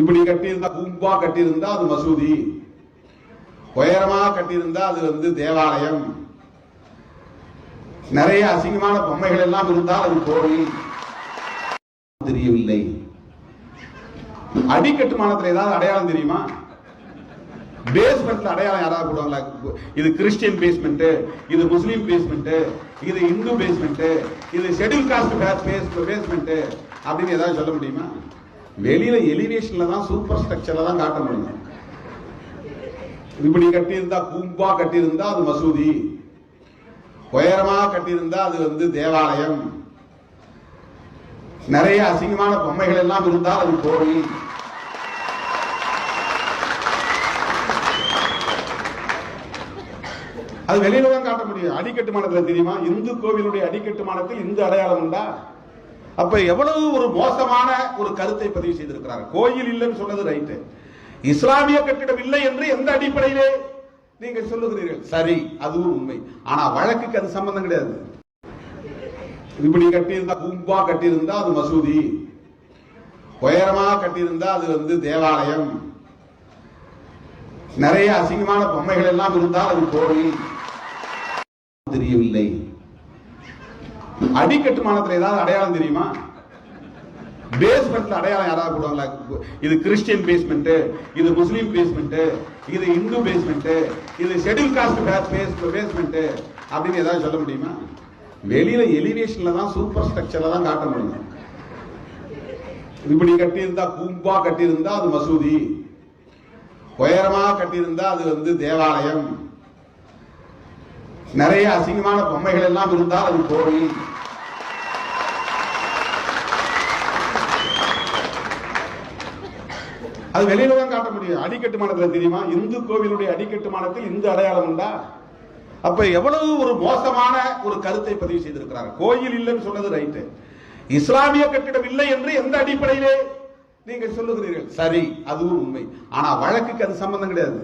இப்படி கட்டியிருந்தா கும்பா கட்டியிருந்தா அது மசூதி. உயரமா கட்டியிருந்தா அது வந்து தேவாலயம். நிறைய அசிங்கமான பொம்மைகள் எல்லாம் இருந்தால் அது கோவில். தெரியவில்லை. அடிக்கட்டுமானத்தில் ஏதாவது அடையாளம் தெரியுமா? பேஸ்மெண்ட்ல அடையாளம் யாராவது போடுவாங்களா? இது கிறிஸ்டியன் பேஸ்மெண்ட் இது முஸ்லீம் பேஸ்மெண்ட் இது இந்து பேஸ்மெண்ட் இது ஷெட்யூல் காஸ்ட் பேஸ்மெண்ட் அப்படின்னு ஏதாவது சொல்ல முடியுமா? வெளியில எலிவேஷன்ல தான் சூப்பர் ஸ்ட்ரக்சர்ல தான் காட்ட முடியும். இப்படி கட்டியிருந்தா கும்பா கட்டியிருந்தா அது மசூதி. உயரமா கட்டியிருந்தா அது வந்து தேவாலயம். நிறைய அசிங்கமான பொம்மைகள் எல்லாம் இருந்தால் அது கோவில் அது வெளியில தான் காட்ட முடியும். அடிக்கட்டுமானத்தில் தெரியுமா? இந்து கோவிலுடைய அடிக்கட்டுமானத்தில் இந்து அடையாளம் உண்டா? அப்ப எவ்வளவு ஒரு மோசமான ஒரு கருத்தை பதிவு செய்திருக்கிறார் கோயில் இல்லைன்னு சொன்னது ரைட்டு இஸ்லாமிய கட்டிடம் இல்லை என்று எந்த அடிப்படையிலே நீங்கள் சொல்லுகிறீர்கள்? சரி அதுவும் உண்மை. ஆனா வழக்குக்கு அது சம்பந்தம் கிடையாது. இப்படி கட்டியிருந்தா கும்பா கட்டியிருந்தா அது மசூதி. உயரமா கட்டியிருந்தா அது வந்து தேவாலயம். நிறைய அசிங்கமான பொம்மைகள் எல்லாம் இருந்தால் அது கோவில். தெரியவில்லை. அடிக்கட்டுமானத்துல ஏதாவது அடையாளம் தெரியுமா? பேஸ்மெண்ட்ல அடையாளம் யாராவது போடுவாங்களா? இது கிறிஸ்டியன் பேஸ்மெண்ட் இது முஸ்லீம் பேஸ்மெண்ட் இது இந்து பேஸ்மெண்ட் இது ஷெடியூல் காஸ்ட் பேஸ்மெண்ட் அப்படின்னு ஏதாவது சொல்ல முடியுமா? வெளியில எலிவேஷன்ல தான் சூப்பர் ஸ்ட்ரக்சர்ல தான் காட்ட முடியும். இப்படி கட்டியிருந்தா பூம்பா கட்டியிருந்தா அது மசூதி. உயரமா கட்டியிருந்தா அது வந்து தேவாலயம். நிறைய அசிங்கமான பொம்மைகள் எல்லாம் இருந்தால் அது கோவில் அது வெளியில தான் காட்ட முடியும். அடிக்கட்டுமானத்துல தெரியுமா? இந்து கோவிலுடைய அடிக்கட்டுமானத்தில் இந்து அடையாளம் உண்டா? அப்ப எவ்வளவு ஒரு மோசமான ஒரு கருத்தை பதிவு செய்திருக்கிறார். கோயில் இல்லைன்னு சொன்னது ரைட்டு. இஸ்லாமிய கட்டிடம் இல்லை என்று எந்த அடிப்படையிலே நீங்கள் சொல்லுகிறீர்கள்? சரி அதுவும் உண்மை. ஆனா வழக்குக்கு அது சம்பந்தம் கிடையாது.